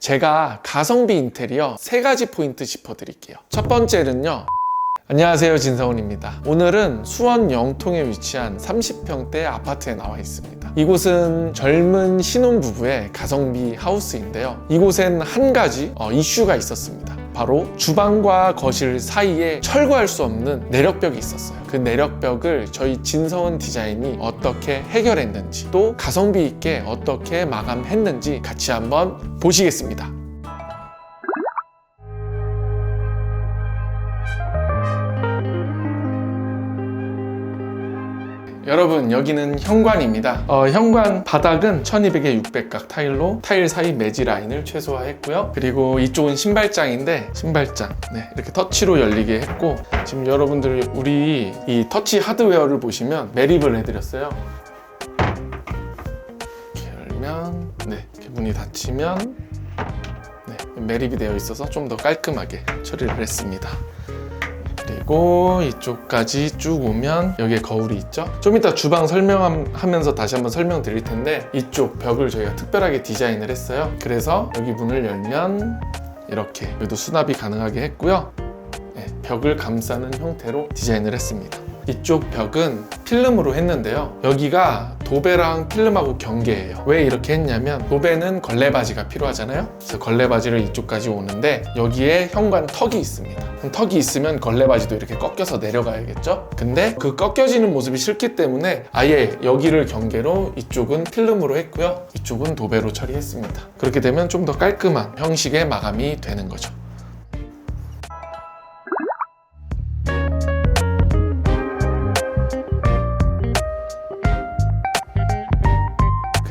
제가 가성비 인테리어 세 가지 포인트 짚어드릴게요. 첫 번째는요. 안녕하세요 진성훈입니다. 오늘은 수원 영통에 위치한 30평대 아파트에 나와 있습니다. 이곳은 젊은 신혼부부의 가성비 하우스인데요. 이곳엔 한 가지 어, 이슈가 있었습니다. 바로 주방과 거실 사이에 철거할 수 없는 내력벽이 있었어요. 그 내력벽을 저희 진성원 디자인이 어떻게 해결했는지 또 가성비 있게 어떻게 마감했는지 같이 한번 보시겠습니다. 여러분 여기는 현관입니다. 어, 현관 바닥은 1200에 600각 타일로 타일 사이 매지 라인을 최소화했고요. 그리고 이쪽은 신발장인데 신발장 네, 이렇게 터치로 열리게 했고 지금 여러분들 우리 이 터치 하드웨어를 보시면 매립을 해드렸어요. 이렇게 열면 네 이렇게 문이 닫히면 네, 매립이 되어 있어서 좀 더 깔끔하게 처리를 했습니다. 그리고 이쪽까지 쭉 오면 여기에 거울이 있죠? 좀 이따 주방 설명하면서 다시 한번 설명드릴 텐데 이쪽 벽을 저희가 특별하게 디자인을 했어요. 그래서 여기 문을 열면 이렇게 여기도 수납이 가능하게 했고요. 네, 벽을 감싸는 형태로 디자인을 했습니다 이쪽 벽은 필름으로 했는데요. 여기가 도배랑 필름하고 경계예요. 왜 이렇게 했냐면 도배는 걸레바지가 필요하잖아요. 그래서 걸레바지를 이쪽까지 오는데 여기에 현관 턱이 있습니다. 그럼 턱이 있으면 걸레바지도 이렇게 꺾여서 내려가야겠죠? 근데 그 꺾여지는 모습이 싫기 때문에 아예 여기를 경계로 이쪽은 필름으로 했고요. 이쪽은 도배로 처리했습니다. 그렇게 되면 좀 더 깔끔한 형식의 마감이 되는 거죠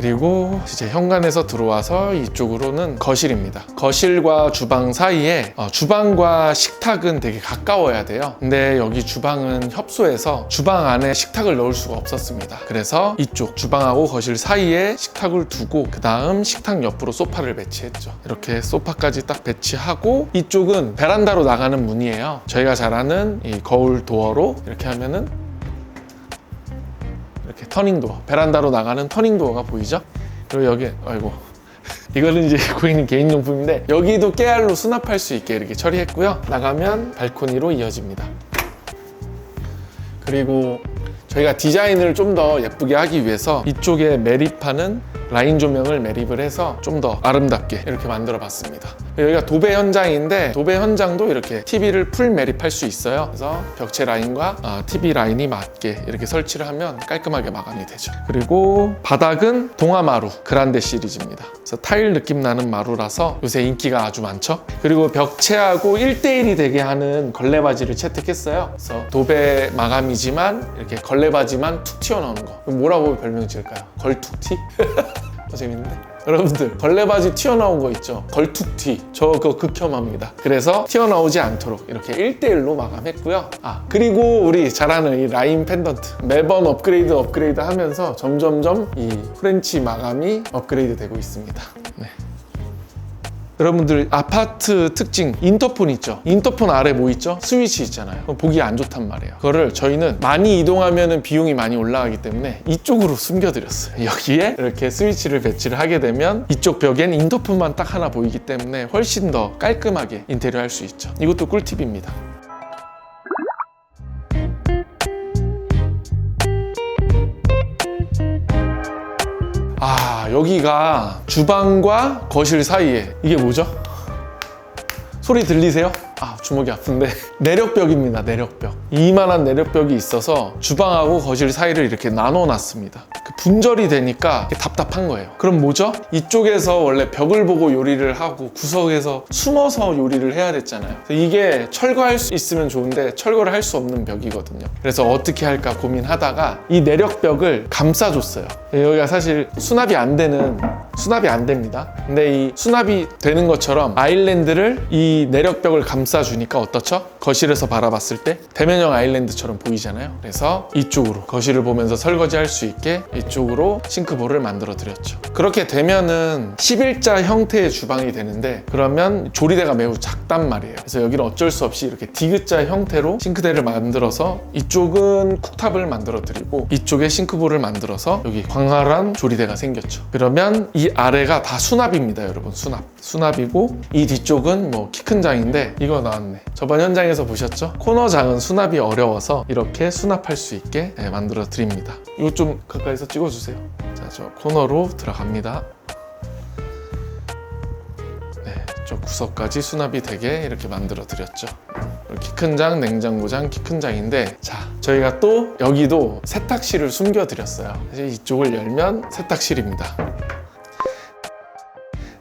그리고 이제 현관에서 들어와서 이쪽으로는 거실입니다. 거실과 주방 사이에 어, 주방과 식탁은 되게 가까워야 돼요. 근데 여기 주방은 협소해서 주방 안에 식탁을 넣을 수가 없었습니다. 그래서 이쪽 주방하고 거실 사이에 식탁을 두고 그 다음 식탁 옆으로 소파를 배치했죠. 이렇게 소파까지 딱 배치하고 이쪽은 베란다로 나가는 문이에요. 저희가 잘 아는 이 거울 도어로 이렇게 하면은 이렇게 터닝 도어 베란다로 나가는 터닝 도어가 보이죠? 그리고 여기 아이고. 이거는 이제 고객님 개인용품인데 여기도 깨알로 수납할 수 있게 이렇게 처리했고요. 나가면 발코니로 이어집니다. 그리고 저희가 디자인을 좀 더 예쁘게 하기 위해서 이쪽에 매립하는 라인 조명을 매립을 해서 좀 더 아름답게 이렇게 만들어 봤습니다. 여기가 도배 현장인데 도배 현장도 이렇게 TV를 풀 매립할 수 있어요. 그래서 벽체 라인과 어, TV 라인이 맞게 이렇게 설치를 하면 깔끔하게 마감이 되죠. 그리고 바닥은 동아마루 그란데 시리즈입니다. 그래서 타일 느낌 나는 마루라서 요새 인기가 아주 많죠. 그리고 벽체하고 1대1이 되게 하는 걸레바지를 채택했어요. 그래서 도배 마감이지만 이렇게 걸레바지만 툭 튀어나오는 거. 뭐라고 별명 지을까요? 걸툭티? 더 재밌는데? 여러분들 걸레바지 튀어나온 거 있죠? 걸툭튀 저 그거 극혐합니다 그래서 튀어나오지 않도록 이렇게 1대1로 마감했고요 아 그리고 우리 잘 아는 이 라인 펜던트 매번 업그레이드 업그레이드 하면서 점점점 이 프렌치 마감이 업그레이드 되고 있습니다 네. 여러분들 아파트 특징 인터폰 있죠? 인터폰 아래 뭐 있죠? 스위치 있잖아요. 보기 안 좋단 말이에요. 그거를 저희는 많이 이동하면 비용이 많이 올라가기 때문에 이쪽으로 숨겨드렸어요. 여기에 이렇게 스위치를 배치를 하게 되면 이쪽 벽엔 인터폰만 딱 하나 보이기 때문에 훨씬 더 깔끔하게 인테리어 할 수 있죠. 이것도 꿀팁입니다 여기가 주방과 거실 사이에 이게 뭐죠? 소리 들리세요? 아 주먹이 아픈데. 내력벽입니다 내력벽. 이만한 내력벽이 있어서 주방하고 거실 사이를 이렇게 나눠 놨습니다. 그 분절이 되니까 답답한 거예요. 그럼 뭐죠? 이쪽에서 원래 벽을 보고 요리를 하고 구석에서 숨어서 요리를 해야 됐잖아요. 이게 철거할 수 있으면 좋은데 철거를 할 수 없는 벽이거든요. 그래서 어떻게 할까 고민하다가 이 내력벽을 감싸줬어요. 여기가 사실 수납이 안 되는 수납이 안 됩니다. 근데 이 수납이 되는 것처럼 아일랜드를 이 내력벽을 감싸 감싸주니까 어떻죠? 거실에서 바라봤을 때 대면형 아일랜드처럼 보이잖아요. 그래서 이쪽으로 거실을 보면서 설거지 할 수 있게 이쪽으로 싱크볼을 만들어 드렸죠. 그렇게 되면은 11자 형태의 주방이 되는데 그러면 조리대가 매우 작단 말이에요. 그래서 여기는 어쩔 수 없이 이렇게 디귿자 형태로 싱크대를 만들어서 이쪽은 쿡탑을 만들어 드리고 이쪽에 싱크볼을 만들어서 여기 광활한 조리대가 생겼죠. 그러면 이 아래가 다 수납입니다, 여러분. 수납. 수납이고 이 뒤쪽은 뭐 키 큰 장인데 이거 나왔네. 저번 현장에서 보셨죠? 코너 장은 수납이 어려워서 이렇게 수납할 수 있게 네, 만들어 드립니다. 이거 좀 가까이서 찍어주세요. 자, 저 코너로 들어갑니다. 네, 저 구석까지 수납이 되게 이렇게 만들어 드렸죠. 키 큰 장, 냉장고장, 키 큰 장인데 자 저희가 또 여기도 세탁실을 숨겨 드렸어요. 사실 이쪽을 열면 세탁실입니다.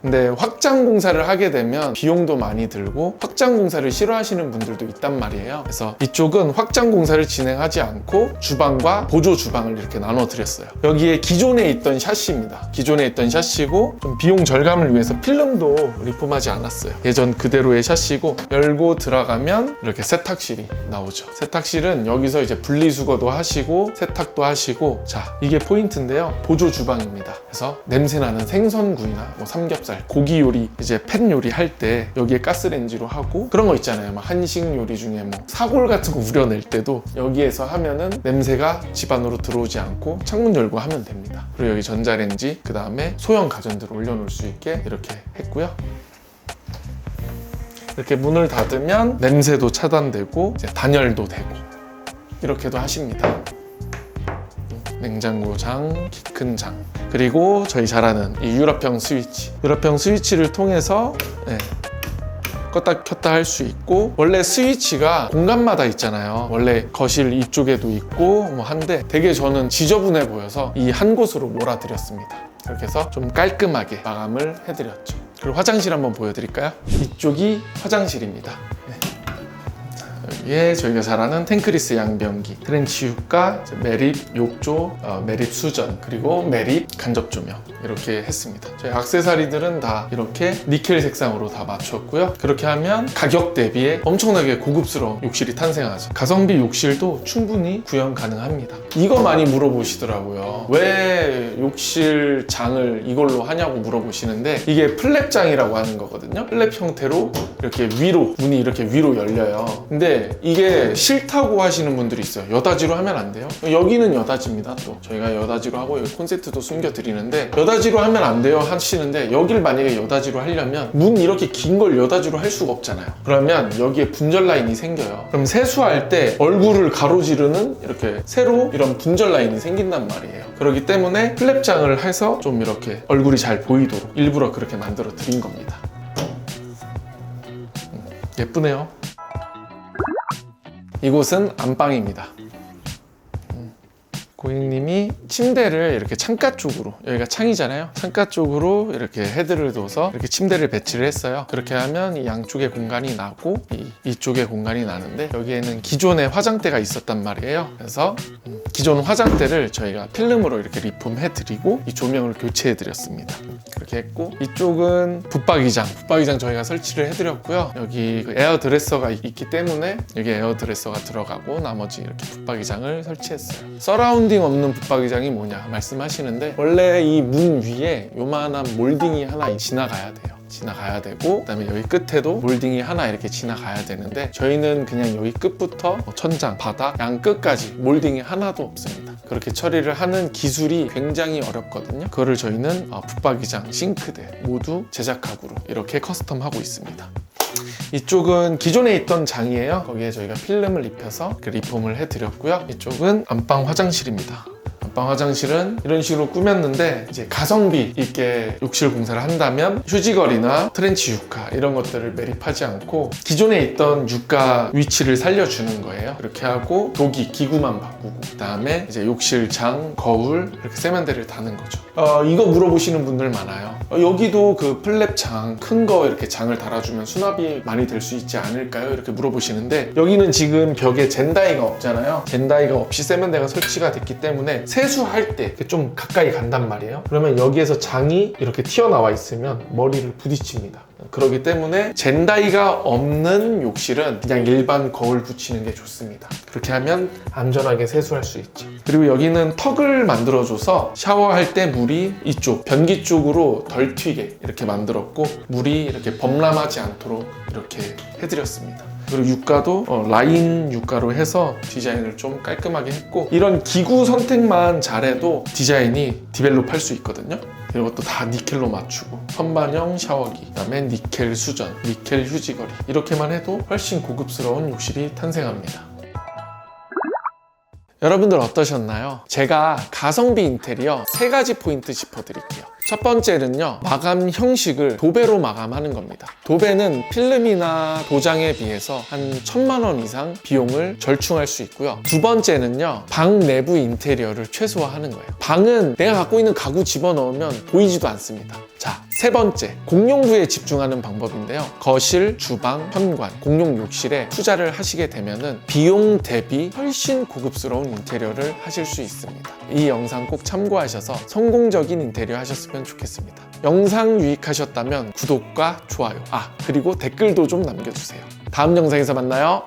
근데 확장 공사를 하게 되면 비용도 많이 들고 확장 공사를 싫어하시는 분들도 있단 말이에요. 그래서 이쪽은 확장 공사를 진행하지 않고 주방과 보조 주방을 이렇게 나눠 드렸어요. 여기에 기존에 있던 샤시입니다. 기존에 있던 샤시고 좀 비용 절감을 위해서 필름도 리폼하지 않았어요. 예전 그대로의 샤시고 열고 들어가면 이렇게 세탁실이 나오죠. 세탁실은 여기서 이제 분리수거도 하시고 세탁도 하시고 자 이게 포인트인데요. 보조 주방입니다. 그래서 냄새 나는 생선구이나 뭐 삼겹살, 고기 요리 이제 팬 요리 할 때 여기에 가스레인지로 하고 그런 거 있잖아요. 막 한식 요리 중에 뭐 사골 같은 거 우려낼 때도 여기에서 하면은 냄새가 집 안으로 들어오지 않고 창문 열고 하면 됩니다. 그리고 여기 전자레인지 그 다음에 소형 가전들을 올려놓을 수 있게 이렇게 했고요. 이렇게 문을 닫으면 냄새도 차단되고 단열도 되고 이렇게도 하십니다. 냉장고장, 키 큰 장. 그리고 저희 잘 아는 이 유럽형 스위치. 유럽형 스위치를 통해서 예, 껐다 켰다 할 수 있고 원래 스위치가 공간마다 있잖아요. 원래 거실 이쪽에도 있고 뭐 한데 되게 저는 지저분해 보여서 이 한 곳으로 몰아드렸습니다. 그렇게 해서 좀 깔끔하게 마감을 해드렸죠. 그리고 화장실 한번 보여드릴까요? 이쪽이 화장실입니다. 여기에 저희가 잘 아는 탱크리스 양변기, 트렌치 휴가, 이제 매립 욕조, 어, 매립 수전, 그리고 매립 간접 조명 이렇게 했습니다. 저희 악세사리들은 다 이렇게 니켈 색상으로 다 맞췄고요. 그렇게 하면 가격 대비에 엄청나게 고급스러운 욕실이 탄생하죠. 가성비 욕실도 충분히 구현 가능합니다. 이거 많이 물어보시더라고요. 왜 욕실 장을 이걸로 하냐고 물어보시는데 이게 플랩장이라고 하는 거거든요. 플랩 형태로 이렇게 위로 문이 이렇게 위로 열려요. 근데 이게 싫다고 하시는 분들이 있어요. 여다지로 하면 안 돼요. 여기는 여다지입니다. 또 저희가 여다지로 하고 여기 콘센트도 숨겨 드리는데 여다지로 하면 안 돼요 하시는데 여길 만약에 여다지로 하려면 문 이렇게 긴 걸 여다지로 할 수가 없잖아요. 그러면 여기에 분절 라인이 생겨요. 그럼 세수할 때 얼굴을 가로지르는 이렇게 새로 이런 분절 라인이 생긴단 말이에요. 그렇기 때문에 플랩장을 해서 좀 이렇게 얼굴이 잘 보이도록 일부러 그렇게 만들어 드린 겁니다. 음, 예쁘네요. 이곳은 안방입니다. 음, 고객님이 침대를 이렇게 창가 쪽으로 여기가 창이잖아요. 창가 쪽으로 이렇게 헤드를 둬서 이렇게 침대를 배치를 했어요. 그렇게 하면 이 양쪽에 공간이 나고 이, 이쪽에 공간이 나는데 여기에는 기존에 화장대가 있었단 말이에요. 그래서 음, 기존 화장대를 저희가 필름으로 이렇게 리폼해 드리고 이 조명을 교체해 드렸습니다. 그렇게 했고 이쪽은 붙박이장, 붙박이장 저희가 설치를 해 드렸고요. 여기 그 에어 드레서가 있- 있기 때문에 여기 에어 드레서가 들어가고 나머지 이렇게 붙박이장을 설치했어요. 서라운 딩 없는 붙박이장이 뭐냐 말씀하시는데 원래 이 문 위에 요만한 몰딩이 하나 지나가야 돼요. 지나가야 되고 그다음에 여기 끝에도 몰딩이 하나 이렇게 지나가야 되는데 저희는 그냥 여기 끝부터 뭐 천장, 바닥, 양 끝까지 몰딩이 하나도 없습니다. 그렇게 처리를 하는 기술이 굉장히 어렵거든요. 그거를 저희는 어, 붙박이장, 싱크대 모두 제작학으로 이렇게 커스텀하고 있습니다. 이쪽은 기존에 있던 장이에요. 거기에 저희가 필름을 입혀서 이렇게 리폼을 해드렸고요. 이쪽은 안방 화장실입니다. 안방 화장실은 이런 식으로 꾸몄는데 이제 가성비 있게 욕실 공사를 한다면 휴지거리나 트렌치 유가 이런 것들을 매립하지 않고 기존에 있던 유가 위치를 살려주는 거예요. 그렇게 하고 도기 기구만 바꾸고 그다음에 이제 욕실 장 거울 이렇게 세면대를 다는 거죠. 어, 이거 물어보시는 분들 많아요. 어, 여기도 그 플랩 장 큰 거 이렇게 장을 달아주면 수납이 많이 될 수 있지 않을까요? 이렇게 물어보시는데 여기는 지금 벽에 젠다이가 없잖아요. 젠다이가 없이 세면대가 설치가 됐기 때문에 세 수할 때 좀 가까이 간단 말이에요. 그러면 여기에서 장이 이렇게 튀어나와 있으면 머리를 부딪힙니다. 그렇기 때문에 젠다이가 없는 욕실은 그냥 일반 거울 붙이는 게 좋습니다. 그렇게 하면 안전하게 세수할 수 있지. 그리고 여기는 턱을 만들어줘서 샤워할 때 물이 이쪽 변기 쪽으로 덜 튀게 이렇게 만들었고 물이 이렇게 범람하지 않도록 이렇게 해드렸습니다. 그리고 육가도 어, 라인 육가로 해서 디자인을 좀 깔끔하게 했고 이런 기구 선택만 잘해도 디자인이 디벨롭 할 수 있거든요. 이것도 다 니켈로 맞추고. 선반형 샤워기 그다음에 니켈 수전 니켈 휴지거리. 이렇게만 해도 훨씬 고급스러운 욕실이 탄생합니다. 여러분들 어떠셨나요? 제가 가성비 인테리어 세 가지 포인트 짚어드릴게요 첫 번째는요 마감 형식을 도배로 마감하는 겁니다. 도배는 필름이나 도장에 비해서 한 천만 원 이상 비용을 절충할 수 있고요. 두 번째는요 방 내부 인테리어를 최소화하는 거예요. 방은 내가 갖고 있는 가구 집어넣으면 보이지도 않습니다. 자, 세 번째, 공용부에 집중하는 방법인데요. 거실, 주방, 현관, 공용 욕실에 투자를 하시게 되면은 비용 대비 훨씬 고급스러운 인테리어를 하실 수 있습니다. 이 영상 꼭 참고하셔서 성공적인 인테리어 하셨으면 좋겠습니다. 영상 유익하셨다면 구독과 좋아요, 아, 그리고 댓글도 좀 남겨주세요. 다음 영상에서 만나요.